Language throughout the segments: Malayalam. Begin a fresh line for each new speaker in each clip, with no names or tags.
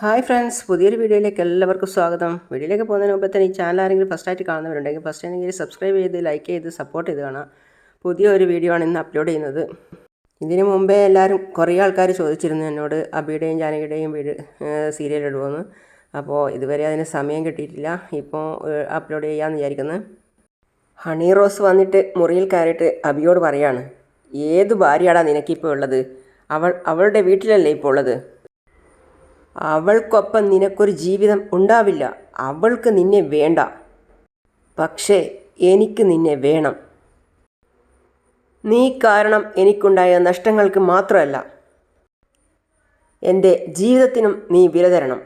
ഹായ് ഫ്രണ്ട്സ് പുതിയൊരു വീഡിയോയിലേക്ക് എല്ലാവർക്കും സ്വാഗതം. വീഡിയോയിലേക്ക് പോകുന്നതിന് മുമ്പ് തന്നെ ഈ ചാനൽ ആരെങ്കിലും ഫസ്റ്റ് ആയിട്ട് കാണുന്നവരുണ്ടെങ്കിൽ ഫസ്റ്റ് ആണെങ്കിൽ സബ്സ്ക്രൈബ് ചെയ്ത് ലൈക്ക് ചെയ്ത് സപ്പോർട്ട് ചെയ്ത് കാണാം. പുതിയ ഒരു വീഡിയോ ആണ് ഇന്ന് അപ്ലോഡ് ചെയ്യുന്നത്. ഇതിനു മുമ്പേ എല്ലാവരും കുറേ ആൾക്കാർ ചോദിച്ചിരുന്നു എന്നോട് അബിയുടെയും ജാനകിയുടെയും വീട് സീരിയൽ ഇടുമെന്ന് അപ്പോൾ ഇതുവരെ അതിന് സമയം കിട്ടിയിട്ടില്ല. ഇപ്പോൾ അപ്ലോഡ് ചെയ്യാമെന്ന് വിചാരിക്കുന്നത് ഹണി റോസ് വന്നിട്ട് മുറിയിൽ കയറിയിട്ട് അബിയോട് പറയാണ് ഏത് ഭാര്യയാടാ നിനക്കിപ്പോൾ ഉള്ളത്? അവൾ അവളുടെ വീട്ടിലല്ലേ ഇപ്പോൾ ഉള്ളത്? അവൾക്കൊപ്പം നിനക്കൊരു ജീവിതം ഉണ്ടാവില്ല. അവൾക്ക് നിന്നെ വേണ്ട. പക്ഷേ എനിക്ക് നിന്നെ വേണം. നീ കാരണം എനിക്കുണ്ടായ നഷ്ടങ്ങൾക്ക് മാത്രമല്ല എന്റെ ജീവിതത്തിനും നീ വില തരണം.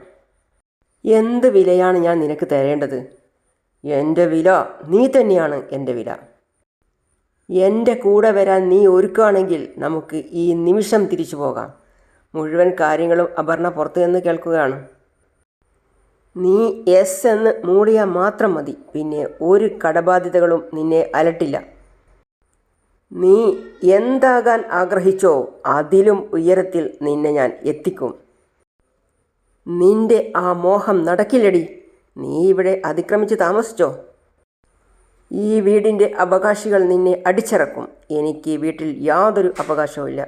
എന്ത് വിലയാണ് ഞാൻ നിനക്ക് തരേണ്ടത്? എന്റെ വില നീ തന്നെയാണ് എന്റെ വില. എന്റെ കൂടെ വരാൻ നീ ഒരുക്കുകയാണെങ്കിൽ നമുക്ക് ഈ നിമിഷം തിരിച്ചു പോകാം. മുഴുവൻ കാര്യങ്ങളും അപർണ പുറത്തു നിന്ന് കേൾക്കുകയാണ്. നീ എസ് എന്ന് മൂടിയാൽ മാത്രം മതി. പിന്നെ ഒരു കടബാധ്യതകളും നിന്നെ അലട്ടില്ല. നീ എന്താകാൻ ആഗ്രഹിച്ചോ അതിലും ഉയരത്തിൽ നിന്നെ ഞാൻ എത്തിക്കും. നിന്റെ ആ മോഹം നടക്കില്ലടി. നീ ഇവിടെ അതിക്രമിച്ച് താമസിച്ചോ? ഈ വീടിന്റെ അവകാശികൾ നിന്നെ അടിച്ചിറക്കും. എനിക്ക് വീട്ടിൽ യാതൊരു അവകാശവുമില്ല.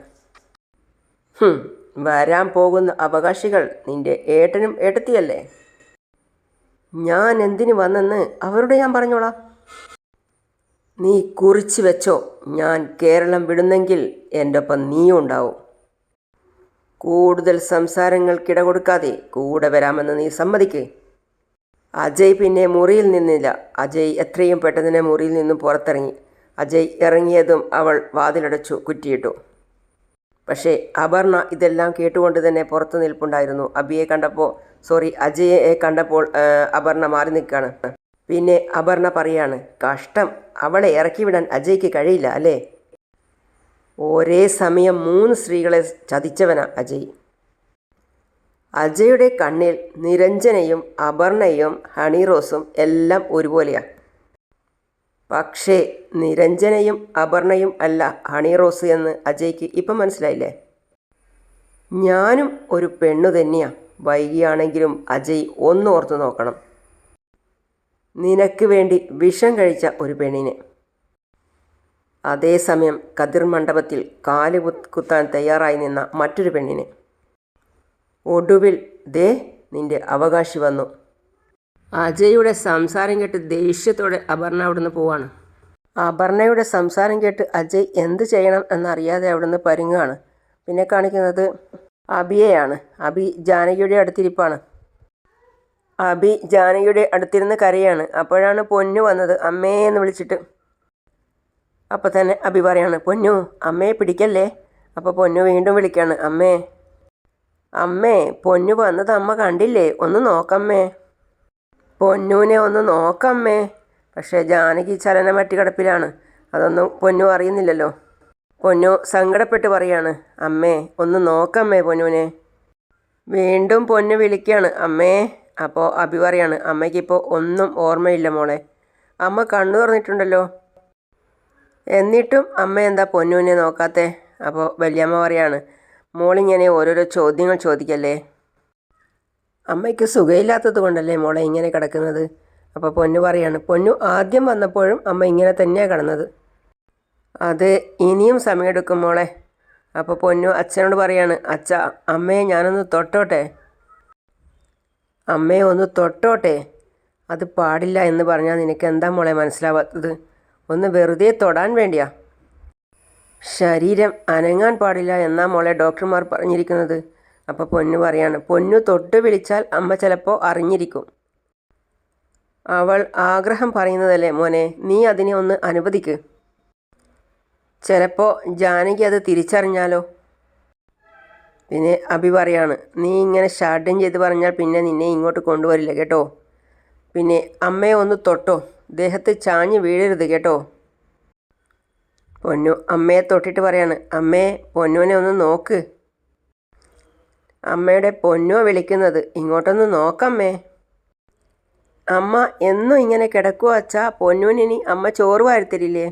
വരാൻ പോകുന്ന അവകാശികൾ നിന്റെ ഏട്ടനും ഏട്ടത്തിയല്ലേ? ഞാൻ എന്തിനു വന്നെന്ന് അവരോട് ഞാൻ പറഞ്ഞോളാം. നീ കുറിച്ച് വെച്ചോ. ഞാൻ കേരളം വിടുന്നെങ്കിൽ എന്റെ ഒപ്പം നീയും ഉണ്ടാവും. കൂടുതൽ സംസാരങ്ങൾക്കിട കൊടുക്കാതെ കൂടെ വരാമെന്ന് നീ സമ്മതിക്ക്. അജയ് പിന്നെ മുറിയിൽ നിന്നില്ല. അജയ് എത്രയും പെട്ടെന്ന് മുറിയിൽ നിന്നും പുറത്തിറങ്ങി. അജയ് ഇറങ്ങിയതും അവൾ വാതിലടച്ചു കുറ്റിയിട്ടു. പക്ഷേ അപർണ ഇതെല്ലാം കേട്ടുകൊണ്ട് തന്നെ പുറത്തു നിൽപ്പുണ്ടായിരുന്നു. അബിയെ കണ്ടപ്പോൾ സോറി അജയെ കണ്ടപ്പോൾ അപർണ മാറി നിൽക്കുകയാണ്. പിന്നെ അപർണ പറയാണ് കഷ്ടം. അവളെ ഇറക്കി വിടാൻ അജയ്ക്ക് കഴിയില്ല അല്ലേ? ഒരേ സമയം മൂന്ന് സ്ത്രീകളെ ചതിച്ചവനാ അജയ്. അജയുടെ കണ്ണിൽ നിരഞ്ജനയും അപർണയും ഹണിറോസും എല്ലാം ഒരുപോലെയാണ് പക്ഷേ നിരഞ്ജനയും അപർണയും അല്ല ഹണി റോസ് എന്ന് അജയ്ക്ക് ഇപ്പം മനസ്സിലായില്ലേ? ഞാനും ഒരു പെണ്ണു തന്നെയാ. വൈകിയാണെങ്കിലും അജയ് ഒന്ന് ഓർത്തു നോക്കണം. നിനക്ക് വേണ്ടി വിഷം കഴിച്ച ഒരു പെണ്ണിനെ. അതേസമയം കതിർ മണ്ഡപത്തിൽ കാൽ കുത്താൻ തയ്യാറായി നിന്ന മറ്റൊരു പെണ്ണിനെ. ഒടുവിൽ ദേ നിന്റെ അവകാശി വന്നു. അജയുടെ സംസാരം കേട്ട് ദേഷ്യത്തോടെ അപർണ അവിടുന്ന് പോവാണ്. അപർണയുടെ സംസാരം കേട്ട് അജയ് എന്ത് ചെയ്യണം എന്നറിയാതെ അവിടുന്ന് പരുങ്ങാണ് പിന്നെ കാണിക്കുന്നത് അബിയെയാണ്. അബി ജാനകിയുടെ അടുത്തിരിപ്പാണ്. അബി ജാനകിയുടെ അടുത്തിരുന്ന് കരയാണ്. അപ്പോഴാണ് പൊന്നു വന്നത്. അമ്മേ എന്ന് വിളിച്ചിട്ട്. അപ്പോൾ തന്നെ അബി പറയാണ് പൊന്നു അമ്മയെ പിടിക്കല്ലേ? അപ്പോൾ പൊന്നു വീണ്ടും വിളിക്കുകയാണ് അമ്മേ അമ്മേ പൊന്നു വന്നത് അമ്മ കണ്ടില്ലേ? ഒന്ന് നോക്കമ്മേ. പൊന്നുവിനെ ഒന്ന് നോക്കമ്മേ. പക്ഷേ ജാനകി ചലനമറ്റ് കിടപ്പിലാണ് അതൊന്നും പൊന്നു അറിയുന്നില്ലല്ലോ. പൊന്നു സങ്കടപ്പെട്ട് പറയാണ് അമ്മേ ഒന്ന് നോക്കമ്മേ പൊന്നുവിനെ വീണ്ടും പൊന്നു വിളിക്കുകയാണ് അമ്മേ അപ്പോൾ അഭി പറയാണ് അമ്മയ്ക്കിപ്പോൾ ഒന്നും ഓർമ്മയില്ല മോളെ. അമ്മ കണ്ണു തുറന്നിട്ടുണ്ടല്ലോ. എന്നിട്ടും അമ്മ എന്താ പൊന്നുവിനെ നോക്കാത്തേ? അപ്പോൾ വല്യമ്മ പറയാണ് മോളിങ്ങനെ ഓരോരോ ചോദ്യങ്ങൾ ചോദിക്കല്ലേ? അമ്മയ്ക്ക് സുഖമില്ലാത്തത് കൊണ്ടല്ലേ മോളെ ഇങ്ങനെ കിടക്കുന്നത്? അപ്പോൾ പൊന്നു പറയാണ് പൊന്നു ആദ്യം വന്നപ്പോഴും അമ്മ ഇങ്ങനെ തന്നെയാണ് കിടന്നത്. അത് ഇനിയും സമയമെടുക്കും മോളെ. അപ്പോൾ പൊന്നു അച്ഛനോട് പറയാണ് അച്ഛ അമ്മയെ ഞാനൊന്ന് തൊട്ടോട്ടെ? അമ്മയെ ഒന്ന് തൊട്ടോട്ടെ? അത് പാടില്ല എന്ന് പറഞ്ഞാൽ നിനക്ക് എന്താ മോളെ മനസ്സിലാവാത്തത്? ഒന്ന് വെറുതെ തൊടാൻ വേണ്ടിയാ. ശരീരം അനങ്ങാൻ പാടില്ല എന്നാ മോളെ ഡോക്ടർമാർ പറഞ്ഞിരിക്കുന്നത്. അപ്പോൾ പൊന്നു പറയാണ്. പൊന്നു തൊട്ട് വിളിച്ചാൽ അമ്മ ചിലപ്പോൾ അറിഞ്ഞിരിക്കും. അവൾ ആഗ്രഹം പറയുന്നതല്ലേ മോനെ? നീ അതിനെ ഒന്ന് അനുവദിക്ക്. ചിലപ്പോൾ ജാനകി അത് തിരിച്ചറിഞ്ഞാലോ? പിന്നെ അഭി പറയാണ്. നീ ഇങ്ങനെ ഷാർഡൻ ചെയ്ത് പറഞ്ഞാൽ പിന്നെ നിന്നെ ഇങ്ങോട്ട് കൊണ്ടുവരില്ല കേട്ടോ. പിന്നെ അമ്മയെ ഒന്ന് തൊട്ടോ. ദേഹത്ത് ചാഞ്ഞ് വീഴരുത് കേട്ടോ. പൊന്നു അമ്മയെ തൊട്ടിട്ട് പറയാണ്. അമ്മേ പൊന്നുവിനെ ഒന്ന് നോക്ക്. അമ്മയുടെ പൊന്നോ വിളിക്കുന്നത്. ഇങ്ങോട്ടൊന്ന് നോക്കമ്മേ. അമ്മ എന്നും ഇങ്ങനെ കിടക്കുക അച്ഛാ. പൊന്നൂനിനി അമ്മ ചോറ് വാരിത്തരില്ലേ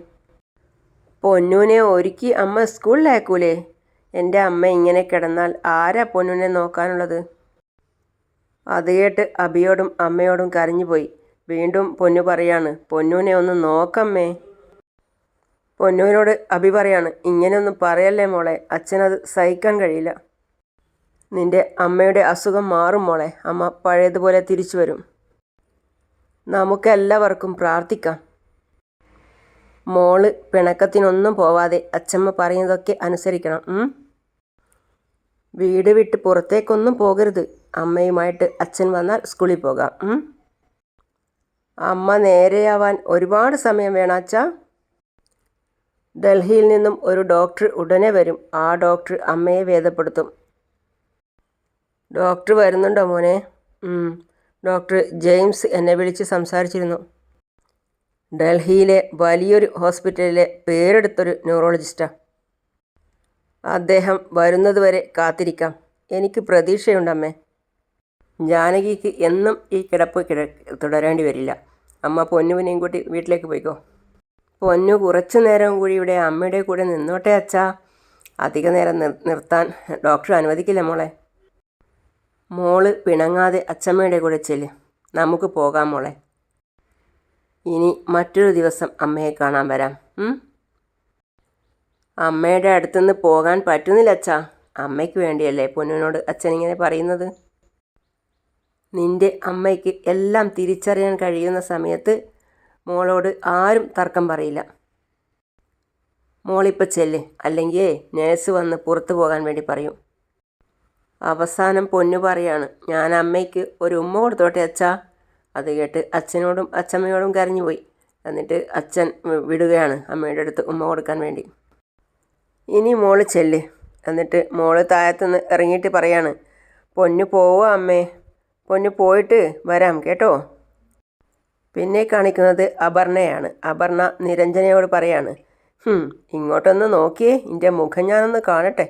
പൊന്നൂനെ ഒരുക്കി അമ്മ സ്കൂളിലാക്കൂലേ? എന്റെ അമ്മ ഇങ്ങനെ കിടന്നാൽ ആരാ പൊന്നൂനെ നോക്കാനുള്ളത്? അത് കേട്ട് അബിയോടും അമ്മയോടും കരഞ്ഞുപോയി വീണ്ടും പൊന്നു പറയാണ് പൊന്നൂനെ ഒന്ന് നോക്കമ്മേ. പൊന്നൂനോട് അബി പറയാണ് ഇങ്ങനെയൊന്നും പറയല്ലേ മോളെ. അച്ഛനത് സഹിക്കാൻ കഴിയില്ല. നിന്റെ അമ്മയുടെ അസുഖം മാറും മോളെ. അമ്മ പഴയതുപോലെ തിരിച്ചു വരും. നമുക്കെല്ലാവർക്കും പ്രാർത്ഥിക്കാം. മോൾ പിണക്കത്തിനൊന്നും പോവാതെ അച്ചമ്മ പറയുന്നതൊക്കെ അനുസരിക്കണം വീട് വിട്ട് പുറത്തേക്കൊന്നും പോകരുത്. അമ്മയുമായിട്ട് അച്ഛൻ വന്നാൽ സ്കൂളിൽ പോകാം അമ്മ നേരെയാവാൻ ഒരുപാട് സമയം വേണം അച്ഛാ. ഡൽഹിയിൽ നിന്നും ഒരു ഡോക്ടർ ഉടനെ വരും. ആ ഡോക്ടർ അമ്മയെ വേദപ്പെടുത്തും. ഡോക്ടർ വരുന്നുണ്ടോ മോനെ? ഡോക്ടർ ജെയിംസ് എന്നെ വിളിച്ച് സംസാരിച്ചിരുന്നു. ഡൽഹിയിലെ വലിയൊരു ഹോസ്പിറ്റലിലെ പേരെടുത്തൊരു ന്യൂറോളജിസ്റ്റാണ് അദ്ദേഹം വരുന്നതുവരെ കാത്തിരിക്കാം. എനിക്ക് പ്രതീക്ഷയുണ്ടമ്മേ. ജാനകിക്ക് എന്നും ഈ കിടപ്പ് കിട തുടരേണ്ടി വരില്ല. അമ്മ പൊന്നുവിനെയും കൂട്ടി വീട്ടിലേക്ക് പോയിക്കോ. പൊന്നു കുറച്ചു നേരം കൂടി ഇവിടെ അമ്മയുടെ കൂടെ നിന്നോട്ടെ അച്ഛാ. അധിക നേരം നിർ നിർത്താൻ ഡോക്ടർ അനുവദിക്കില്ല മോളെ. മോൾ പിണങ്ങാതെ അച്ചമ്മയുടെ കൂടെ ചെല്ല്. നമുക്ക് പോകാം മോളെ. ഇനി മറ്റൊരു ദിവസം അമ്മയെ കാണാൻ വരാം? അമ്മയുടെ അടുത്തുനിന്ന് പോകാൻ പറ്റുന്നില്ല അച്ഛാ. അമ്മയ്ക്ക് വേണ്ടിയല്ലേ പൊന്നുവിനോട് അച്ഛൻ ഇങ്ങനെ പറയുന്നത്? നിന്റെ അമ്മയ്ക്ക് എല്ലാം തിരിച്ചറിയാൻ കഴിയുന്ന സമയത്ത് മോളോട് ആരും തർക്കം പറയില്ല. മോളിപ്പോൾ ചെല്ല്. അല്ലെങ്കിൽ നേഴ്സ് വന്ന് പുറത്തു പോകാൻ വേണ്ടി പറയും. അവസാനം പൊന്നു പറയാണ് ഞാൻ അമ്മയ്ക്ക് ഒരു ഉമ്മ കൊടുത്തോട്ടെ അച്ഛാ? അത് കേട്ട് അച്ഛനോടും അച്ഛമ്മയോടും കരഞ്ഞുപോയി. എന്നിട്ട് അച്ഛൻ വിടുകയാണ് അമ്മയുടെ അടുത്ത് ഉമ്മ കൊടുക്കാൻ വേണ്ടി. ഇനി മോൾ ചെല്ല് എന്നിട്ട് മോൾ താഴത്തുനിന്ന് ഇറങ്ങിയിട്ട് പറയാണ് പൊന്നു പോവോ അമ്മേ പൊന്നു പോയിട്ട് വരാം കേട്ടോ? പിന്നെ കാണിക്കുന്നത് അപർണയാണ്. അപർണ നിരഞ്ജനയോട് പറയാണ് "ഹും, ഇങ്ങോട്ടൊന്ന് നോക്കിയേ എന്റെ മുഖം ഞാനൊന്ന് കാണട്ടെ.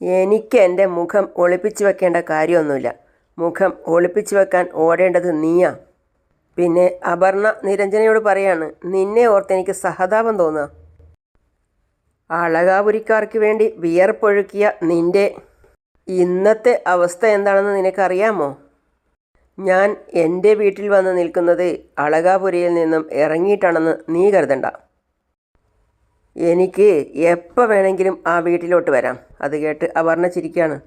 എനിക്ക് എന്റെ മുഖം ഒളിപ്പിച്ചു വെക്കേണ്ട കാര്യമൊന്നുമില്ല. മുഖം ഒളിപ്പിച്ചു വെക്കാൻ ഓടേണ്ടത് നീയാ. പിന്നെ അപർണ നിരഞ്ജനയോട് പറയാണ് നിന്നെ ഓർത്ത് എനിക്ക് സഹതാപം തോന്നുക അളകാപുരിക്കാർക്ക് വേണ്ടി വിയർപ്പൊഴുക്കിയ നിന്റെ ഇന്നത്തെ അവസ്ഥ എന്താണെന്ന് നിനക്കറിയാമോ? ഞാൻ എന്റെ വീട്ടിൽ വന്ന് നിൽക്കുന്നത് അളകാപുരിയിൽ നിന്നും ഇറങ്ങിയിട്ടാണെന്ന് നീ കരുതണ്ട. എനിക്ക് എപ്പോൾ വേണമെങ്കിലും ആ വീട്ടിലോട്ട് വരാം. അത് കേട്ട് അപർണ ചിരിക്കുകയാണ്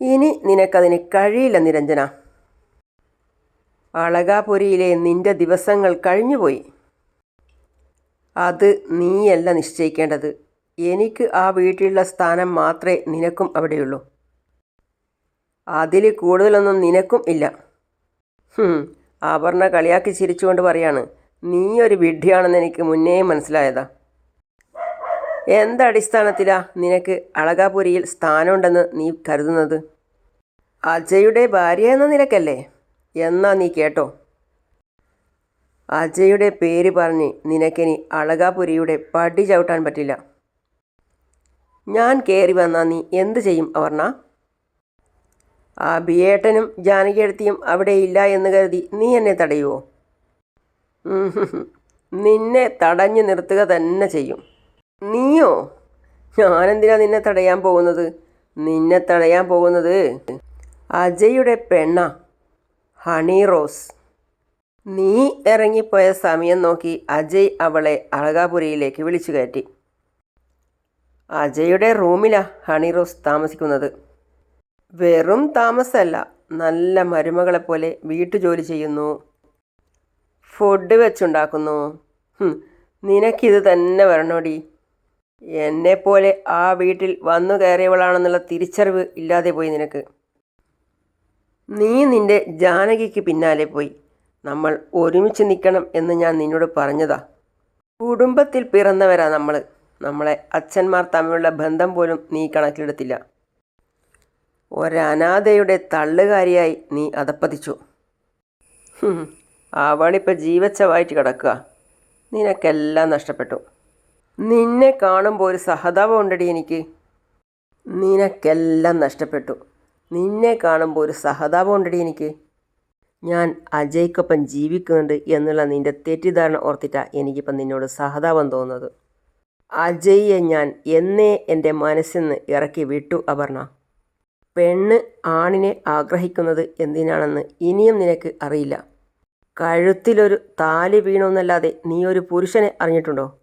ഇനി നിനക്കതിന് കഴിയില്ല നിരഞ്ജന. അളകാപുരിയിലെ നിന്റെ ദിവസങ്ങൾ കഴിഞ്ഞുപോയി. അത് നീയല്ല നിശ്ചയിക്കേണ്ടത്. എനിക്ക് ആ വീട്ടിലുള്ള സ്ഥാനം മാത്രമേ നിനക്കും അവിടെയുള്ളൂ. അതിൽ കൂടുതലൊന്നും നിനക്കും ഇല്ല. അപർണ കളിയാക്കി ചിരിച്ചുകൊണ്ട് പറയാണ്. നീ ഒരു വിഡ്ഢിയാണെന്ന് എനിക്ക് മുന്നേ മനസ്സിലായതാ. എന്തടിസ്ഥാനത്തിലാ നിനക്ക് അളകാപുരിയിൽ സ്ഥാനമുണ്ടെന്ന് നീ കരുതുന്നത്? അജയുടെ ഭാര്യ എന്ന നിലക്കല്ലേ? എന്നാ നീ കേട്ടോ. അജയുടെ പേര് പറഞ്ഞ് നിനക്കിനി അളകാപുരിയുടെ പടി ചവിട്ടാൻ പറ്റില്ല. ഞാൻ കയറി വന്നാൽ നീ എന്ത് ചെയ്യും അവർണ ആ ബിയേട്ടനും ജാനകിയെടുത്തിയും അവിടെ ഇല്ല എന്ന് കരുതി നീ എന്നെ തടയുമോ. നിന്നെ തടഞ്ഞു നിർത്തുക തന്നെ ചെയ്യും. നീയോ? ഞാനെന്തിനാ നിന്നെ തടയാൻ പോകുന്നത്? നിന്നെ തടയാൻ പോകുന്നത് അജയുടെ പെണ്ണ ഹണി റോസ്. നീ ഇറങ്ങിപ്പോയ സമയം നോക്കി അജയ് അവളെ അളകാപുരിയിലേക്ക് വിളിച്ചു കയറ്റി. അജയുടെ റൂമിലാ ഹണി റോസ് താമസിക്കുന്നത്. വെറും താമസമല്ല നല്ല മരുമകളെപ്പോലെ വീട്ടുജോലി ചെയ്യുന്നു. ഫുഡ് വെച്ചുണ്ടാക്കുന്നു. നിനക്കിത് തന്നെ വരണോടി. എന്നെപ്പോലെ ആ വീട്ടിൽ വന്നു കയറിയവളാണെന്നുള്ള തിരിച്ചറിവ് ഇല്ലാതെ പോയി നിനക്ക്. നീ നിന്റെ ജാനകിക്ക് പിന്നാലെ പോയി. നമ്മൾ ഒരുമിച്ച് നിൽക്കണം എന്ന് ഞാൻ നിന്നോട് പറഞ്ഞതാ. കുടുംബത്തിൽ പിറന്നവരാ നമ്മൾ. നമ്മളെ അച്ഛന്മാർ തമ്മിലുള്ള ബന്ധം പോലും നീ കണക്കിലെടുത്തില്ല. ഒരനാഥയുടെ തള്ളുകാരിയായി നീ അതപ്പതിച്ചു. അവളിപ്പോൾ ജീവച്ചവായിട്ട് കിടക്കുക. നിനക്കെല്ലാം നഷ്ടപ്പെട്ടു. നിന്നെ കാണുമ്പോൾ ഒരു സഹതാപം ഉണ്ടടി എനിക്ക്. നിനക്കെല്ലാം നഷ്ടപ്പെട്ടു. നിന്നെ കാണുമ്പോൾ ഒരു സഹതാപം ഉണ്ടടി എനിക്ക്. ഞാൻ അജയ്ക്കൊപ്പം ജീവിക്കുന്നുണ്ട് എന്നുള്ള നിന്റെ തെറ്റിദ്ധാരണ ഓർത്തിട്ടാണ് എനിക്കിപ്പം നിന്നോട് സഹതാപം തോന്നുന്നത്. അജയ്യെ ഞാൻ എന്നേ എന്റെ മനസ്സിൽ നിന്ന് ഇറക്കി വിട്ടു അപർണ. പെണ്ണ് ആണിനെ ആഗ്രഹിക്കുന്നത് എന്തിനാണെന്ന് ഇനിയും നിനക്ക് അറിയില്ല. കഴുത്തിലൊരു താലി വീണൊന്നല്ലാതെ നീ ഒരു പുരുഷനെ അറിഞ്ഞിട്ടുണ്ടോ?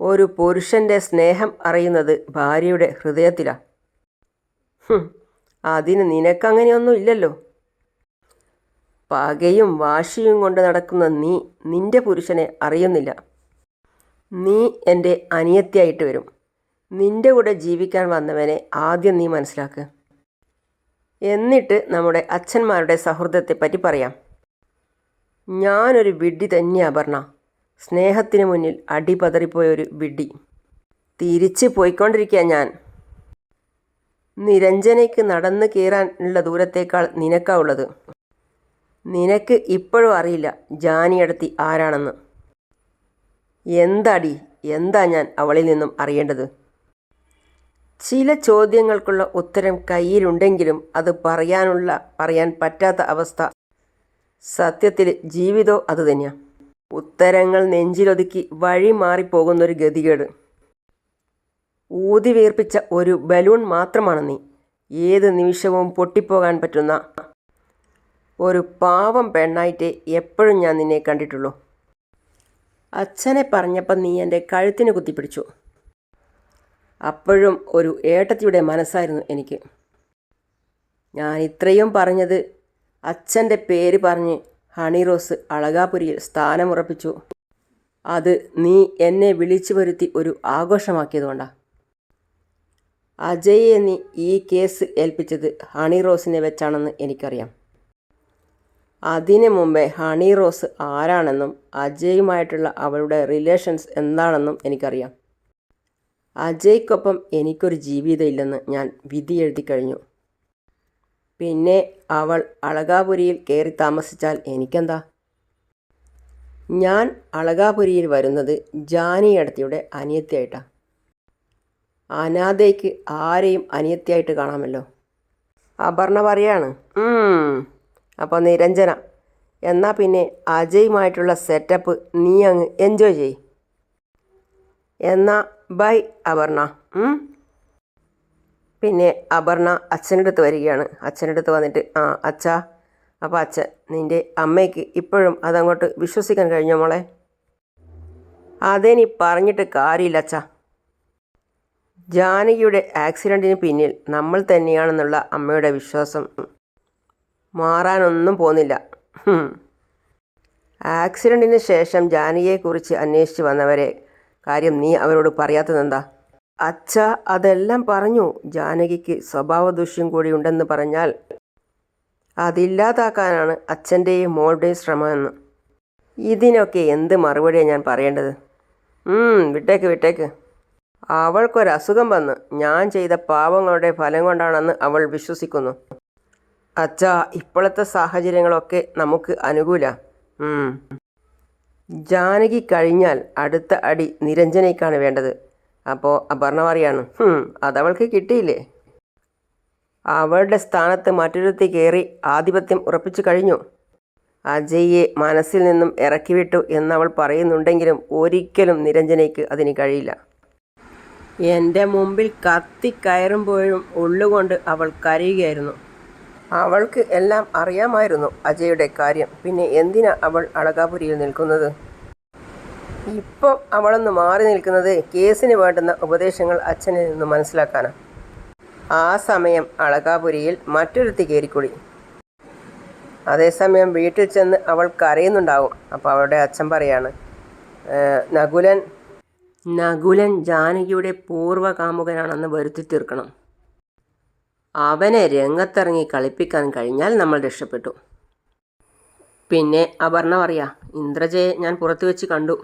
ഒരു പുരുഷന്റെ സ്നേഹം അറിയുന്നത് ഭാര്യയുടെ ഹൃദയത്തിലാണ് അതിന് നിനക്കങ്ങനെയൊന്നും ഇല്ലല്ലോ. പകയും വാശിയും കൊണ്ട് നടക്കുന്ന നീ നിന്റെ പുരുഷനെ അറിയുന്നില്ല. നീ എന്റെ അനിയത്തിയായിട്ട് വരും. നിന്റെ കൂടെ ജീവിക്കാൻ വന്നവനെ ആദ്യം നീ മനസ്സിലാക്ക്. എന്നിട്ട് നമ്മുടെ അച്ഛന്മാരുടെ സൗഹൃദത്തെപ്പറ്റി പറയാം. ഞാനൊരു വിഡ്ഢി തന്നെയാ അപർണ. സ്നേഹത്തിന് മുന്നിൽ അടിപതറിപ്പോയൊരു വിഡ്ഢി. തിരിച്ച് പോയിക്കൊണ്ടിരിക്കുക ഞാൻ. നിരഞ്ജനയ്ക്ക് നടന്നു കയറാനുള്ള ദൂരത്തേക്കാൾ നിനക്കാ ഉള്ളത്. നിനക്ക് ഇപ്പോഴും അറിയില്ല ജാനിയടത്തി ആരാണെന്ന്. എന്താടി? എന്താ ഞാൻ അവളിൽ നിന്നും അറിയേണ്ടത്? ചില ചോദ്യങ്ങൾക്കുള്ള ഉത്തരം കയ്യിലുണ്ടെങ്കിലും അത് പറയാനുള്ള പറയാൻ പറ്റാത്ത അവസ്ഥ സത്യത്തിൽ ജീവിതോ അതുതന്നെയാണ് ഉത്തരങ്ങൾ നെഞ്ചിലൊതുക്കി വഴി മാറിപ്പോകുന്നൊരു ഗതികേട്. ഊതി വീർപ്പിച്ച ഒരു ബലൂൺ മാത്രമാണ് നീ. ഏത് നിമിഷവും പൊട്ടിപ്പോകാൻ പറ്റുന്ന ഒരു പാവം പെണ്ണായിട്ടേ എപ്പോഴും ഞാൻ നിന്നെ കണ്ടിട്ടുള്ളൂ. അച്ഛനെ പറഞ്ഞപ്പം നീ എന്റെ കഴുത്തിന് കുത്തിപ്പിടിച്ചു. അപ്പോഴും ഒരു ഏട്ടത്തിയുടെ മനസ്സായിരുന്നു എനിക്ക്. ഞാൻ ഇത്രയും പറഞ്ഞത് അച്ഛന്റെ പേര് പറഞ്ഞ് ഹണി റോസ് അളകാപുരിയിൽ സ്ഥാനമുറപ്പിച്ചു. അത് നീ എന്നെ വിളിച്ചു വരുത്തി ഒരു ആഘോഷമാക്കിയതുകൊണ്ടാണ് അജയ് നീ ഈ കേസ് ഏൽപ്പിച്ചത് ഹണി റോസിനെ വെച്ചാണെന്ന് എനിക്കറിയാം. അതിനു മുമ്പേ ഹണി റോസ് ആരാണെന്നും അജയുമായിട്ടുള്ള അവളുടെ റിലേഷൻസ് എന്താണെന്നും എനിക്കറിയാം. അജയ്ക്കൊപ്പം എനിക്കൊരു ജീവിതമില്ലെന്ന് ഞാൻ വിധി എഴുതി കഴിഞ്ഞു. പിന്നെ അവൾ അളകാപുരിയിൽ കയറി താമസിച്ചാൽ എനിക്കെന്താ? ഞാൻ അളകാപുരിയിൽ വരുന്നത് ജാനിയടത്തിയുടെ അനിയത്തിയായിട്ടാണ് അനാഥയ്ക്ക് ആരെയും അനിയത്തിയായിട്ട് കാണാമല്ലോ. അപർണ പറയാണ്. അപ്പോൾ നിരഞ്ജന എന്നാൽ പിന്നെ അജയുമായിട്ടുള്ള സെറ്റപ്പ് നീ അങ്ങ് എൻജോയ് ചെയ് എന്നാ ബൈ അപർണ? പിന്നെ അപർണ അച്ഛന്റെ അടുത്ത് വരികയാണ്. അച്ഛന്റെ അടുത്ത് വന്നിട്ട് ആ അച്ഛാ അപ്പോൾ അച്ഛൻ നിന്റെ അമ്മയ്ക്ക് ഇപ്പോഴും അതങ്ങോട്ട് വിശ്വസിക്കാൻ കഴിഞ്ഞോ മോളെ? അതേ നീ പറഞ്ഞിട്ട് കാര്യമില്ല അച്ഛാ. ജാനകിയുടെ ആക്സിഡന്റിന് പിന്നിൽ നമ്മൾ തന്നെയാണെന്നുള്ള അമ്മയുടെ വിശ്വാസം മാറാനൊന്നും പോകുന്നില്ല. ആക്സിഡന്റിന് ശേഷം ജാനകിയെക്കുറിച്ച് അന്വേഷിച്ച് വന്നവരെ കാര്യം നീ അവരോട് പറയാത്തതെന്താ? അച്ഛ അതെല്ലാം പറഞ്ഞു. ജാനകിക്ക് സ്വഭാവ ദൂഷ്യം കൂടി ഉണ്ടെന്ന് പറഞ്ഞാൽ അതില്ലാതാക്കാനാണ് അച്ഛന്റെയും മോളുടെയും ശ്രമമെന്ന്. ഇതിനൊക്കെ എന്ത് മറുപടിയാണ് ഞാൻ പറയേണ്ടത്? വിട്ടേക്ക് വിട്ടേക്ക്. അവൾക്കൊരസുഖം വന്ന് ഞാൻ ചെയ്ത പാവങ്ങളുടെ ഫലം കൊണ്ടാണെന്ന് അവൾ വിശ്വസിക്കുന്നു. അച്ഛാ ഇപ്പോഴത്തെ സാഹചര്യങ്ങളൊക്കെ നമുക്ക് അനുകൂല. ജാനകി കഴിഞ്ഞാൽ അടുത്ത അടി നിരഞ്ജനയ്ക്കാണ് വേണ്ടത്. അപ്പോൾ അപർണ പറയാണ് "ഹും, അതവൾക്ക് കിട്ടിയില്ലേ? അവളുടെ സ്ഥാനത്ത് മറ്റൊരുത്തി കയറി ആധിപത്യം ഉറപ്പിച്ചു കഴിഞ്ഞു. അജയ്യെ മനസ്സിൽ നിന്നും ഇറക്കിവിട്ടു എന്നവൾ പറയുന്നുണ്ടെങ്കിലും ഒരിക്കലും നിരഞ്ജനയ്ക്ക് അതിന് കഴിയില്ല. എന്റെ മുമ്പിൽ കത്തി കയറുമ്പോഴും ഉള്ളുകൊണ്ട് അവൾ കരയുകയായിരുന്നു. അവൾക്ക് എല്ലാം അറിയാമായിരുന്നു അജയുടെ കാര്യം. പിന്നെ എന്തിനാ അവൾ അളകാപുരിയിൽ നിൽക്കുന്നത്? ഇപ്പം അവളൊന്ന് മാറി നിൽക്കുന്നത് കേസിന് വേണ്ടുന്ന ഉപദേശങ്ങൾ അച്ഛനിൽ നിന്ന് മനസ്സിലാക്കാനാണ് ആ സമയം അളകാപുരിയിൽ മറ്റൊരുത്തി കയറിക്കൂടി. അതേസമയം വീട്ടിൽ ചെന്ന് അവൾ കരയുന്നുണ്ടാവും. അപ്പോൾ അവളുടെ അച്ഛൻ പറയാണ് "ഏഹ്, നകുലൻ നകുലൻ ജാനകിയുടെ പൂർവ കാമുകനാണെന്ന് വരുത്തി തീർക്കണം. അവനെ രംഗത്തിറങ്ങി കളിപ്പിക്കാൻ കഴിഞ്ഞാൽ നമ്മൾ രക്ഷപ്പെട്ടു. പിന്നെ അപർണ പറയാ ഇന്ദ്രജയെ ഞാൻ പുറത്തു വെച്ച് കണ്ടു.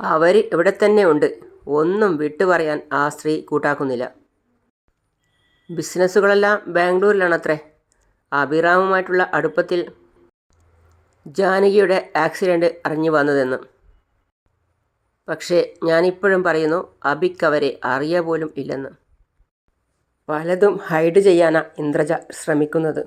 അവർ ഇവിടെ തന്നെ ഉണ്ട്. ഒന്നും വിട്ടു പറയാൻ ആ സ്ത്രീ കൂട്ടാക്കുന്നില്ല. ബിസിനസ്സുകളെല്ലാം ബാംഗ്ലൂരിലാണത്രേ. അഭിറാമുമായിട്ടുള്ള അടുപ്പത്തിൽ ജാനകിയുടെ ആക്സിഡന്റ് അറിഞ്ഞു വന്നതെന്ന്. പക്ഷേ ഞാനിപ്പോഴും പറയുന്നു അബിക്ക് അവരെ അറിയ പോലും ഇല്ലെന്ന്. പലതും ഹൈഡ് ചെയ്യാനാ ഇന്ദ്രജ ശ്രമിക്കുന്നത്.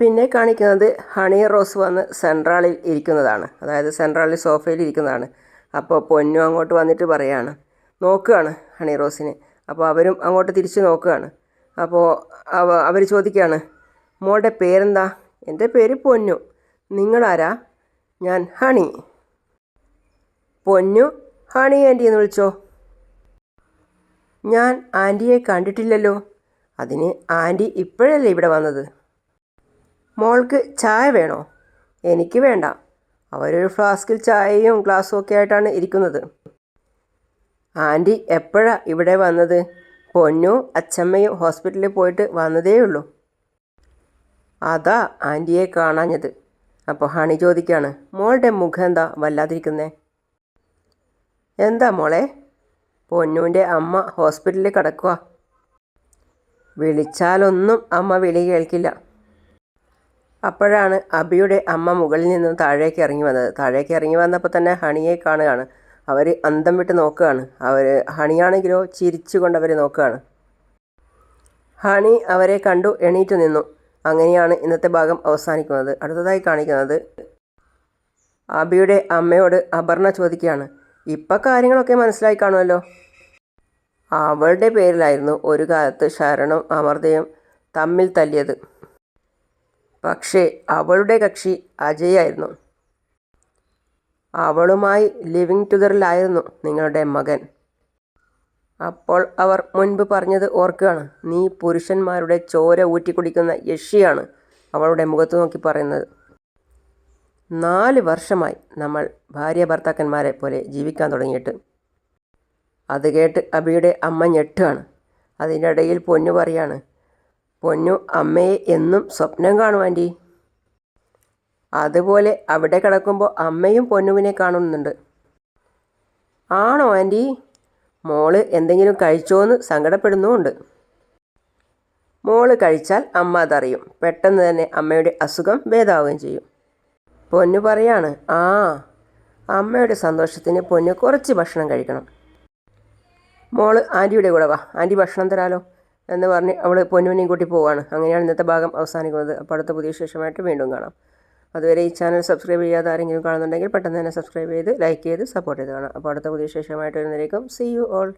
പിന്നെ കാണിക്കുന്നത് ഹണി റോസ് വന്ന് സെൻട്രാളിൽ ഇരിക്കുന്നതാണ്. അതായത് സെൻട്രാളിൽ സോഫയിൽ ഇരിക്കുന്നതാണ്. അപ്പോൾ പൊന്നു അങ്ങോട്ട് വന്നിട്ട് പറയാണ്. നോക്കുകയാണ് ഹണി റോസിനെ. അപ്പോൾ അവരും അങ്ങോട്ട് തിരിച്ച് നോക്കുകയാണ് അപ്പോൾ അവ അവർ ചോദിക്കുകയാണ് മോളുടെ പേരെന്താ? എന്റെ പേര് പൊന്നു. നിങ്ങളാരാ? ഞാൻ ഹണി. പൊന്നു ഹണി ആന്റി എന്ന് വിളിച്ചോ? ഞാൻ ആന്റിയെ കണ്ടിട്ടില്ലല്ലോ. അതിന് ആന്റി ഇപ്പോഴല്ലേ ഇവിടെ വന്നത്? മോൾക്ക് ചായ വേണോ? എനിക്ക് വേണ്ട. അവരൊരു ഫ്ലാസ്കിൽ ചായയും ഗ്ലാസ്സും ഒക്കെ ആയിട്ടാണ് ഇരിക്കുന്നത്. ആന്റി എപ്പോഴാ ഇവിടെ വന്നത്? പൊന്നു അച്ചമ്മയും ഹോസ്പിറ്റലിൽ പോയിട്ട് വന്നതേ ഉള്ളൂ അതാ ആന്റിയെ കാണാഞ്ഞത്. അപ്പോൾ ഹണി ചോദിക്കാണ് മോളുടെ മുഖം എന്താ വല്ലാതിരിക്കുന്നേ? എന്താ മോളെ? പൊന്നുവിന്റെ അമ്മ ഹോസ്പിറ്റലിൽ കിടക്കുക വിളിച്ചാലൊന്നും അമ്മ വിളി കേൾക്കില്ല. അപ്പോഴാണ് അബിയുടെ അമ്മ മുകളിൽ നിന്നും താഴേക്ക് ഇറങ്ങി വന്നത്. താഴേക്ക് ഇറങ്ങി വന്നപ്പോൾ തന്നെ ഹണിയെ കാണുകയാണ്. അവർ അന്തം വിട്ട് നോക്കുകയാണ്. അവർ ഹണിയാണെങ്കിലോ ചിരിച്ചുകൊണ്ട് അവർ നോക്കുകയാണ്. ഹണി അവരെ കണ്ടു എണീറ്റ് നിന്നു. അങ്ങനെയാണ് ഇന്നത്തെ ഭാഗം അവസാനിക്കുന്നത്. അടുത്തതായി കാണിക്കുന്നത് അബിയുടെ അമ്മയോട് അപർണ ചോദിക്കുകയാണ്. ഇപ്പം കാര്യങ്ങളൊക്കെ മനസ്സിലായി കാണുമല്ലോ? അവളുടെ പേരിലായിരുന്നു ഒരു കാലത്ത് ശരണും അമൃതയും തമ്മിൽ തല്ലിയത്. പക്ഷേ അവളുടെ കക്ഷി അജയായിരുന്നു. അവളുമായി ലിവിങ് ടുഗറിലായിരുന്നു നിങ്ങളുടെ മകൻ. അപ്പോൾ അവർ മുൻപ് പറഞ്ഞത് ഓർക്കുകയാണ്. നീ പുരുഷന്മാരുടെ ചോര ഊറ്റിക്കുടിക്കുന്ന യക്ഷിയാണ് അവളുടെ മുഖത്ത് നോക്കി പറയുന്നത്. നാല് വർഷമായി നമ്മൾ ഭാര്യ ഭർത്താക്കന്മാരെ പോലെ ജീവിക്കാൻ തുടങ്ങിയിട്ട്. അത് കേട്ട് അബിയുടെ അമ്മ ഞെട്ടുകയാണ്. അതിന്റെ ഇടയിൽ പൊന്നു പറയാണ് പൊന്നു അമ്മയെ എന്നും സ്വപ്നം കാണും ആന്റി അതുപോലെ അവിടെ കിടക്കുമ്പോൾ അമ്മയും പൊന്നുവിനെ കാണുന്നുണ്ട്. ആണോ ആന്റി? മോൾ എന്തെങ്കിലും കഴിച്ചോന്ന് സങ്കടപ്പെടുന്നുമുണ്ട്. മോൾ കഴിച്ചാൽ അമ്മ അതറിയും. പെട്ടെന്ന് തന്നെ അമ്മയുടെ അസുഖം ഭേദാവുകയും ചെയ്യും. പൊന്നു പറയാണ് ആ അമ്മയുടെ സന്തോഷത്തിന് പൊന്നു കുറച്ച് ഭക്ഷണം കഴിക്കണം. മോൾ ആന്റിയുടെ കൂടെ വാ. ആന്റി ഭക്ഷണം തരാലോ. എന്ന് പറഞ്ഞ് അവൾ പൊന്നുവിനെയും കൂട്ടി പോവുകയാണ് അങ്ങനെയാണ് ഇന്നത്തെ ഭാഗം അവസാനിക്കുന്നത്. അപ്പോൾ അടുത്ത പുതിയ ശേഷമായിട്ട് വീണ്ടും കാണാം. അതുവരെ ഈ ചാനൽ സബ്സ്ക്രൈബ് ചെയ്യാതെ ആരെങ്കിലും കാണുന്നുണ്ടെങ്കിൽ പെട്ടെന്ന് തന്നെ സബ്സ്ക്രൈബ് ചെയ്ത് ലൈക്ക് ചെയ്ത് സപ്പോർട്ട് ചെയ്ത് കാണാം. അപ്പോൾ അടുത്ത പുതിയ ശേഷമായിട്ട് വരുന്നതിലേക്കും സി യു ഓൾ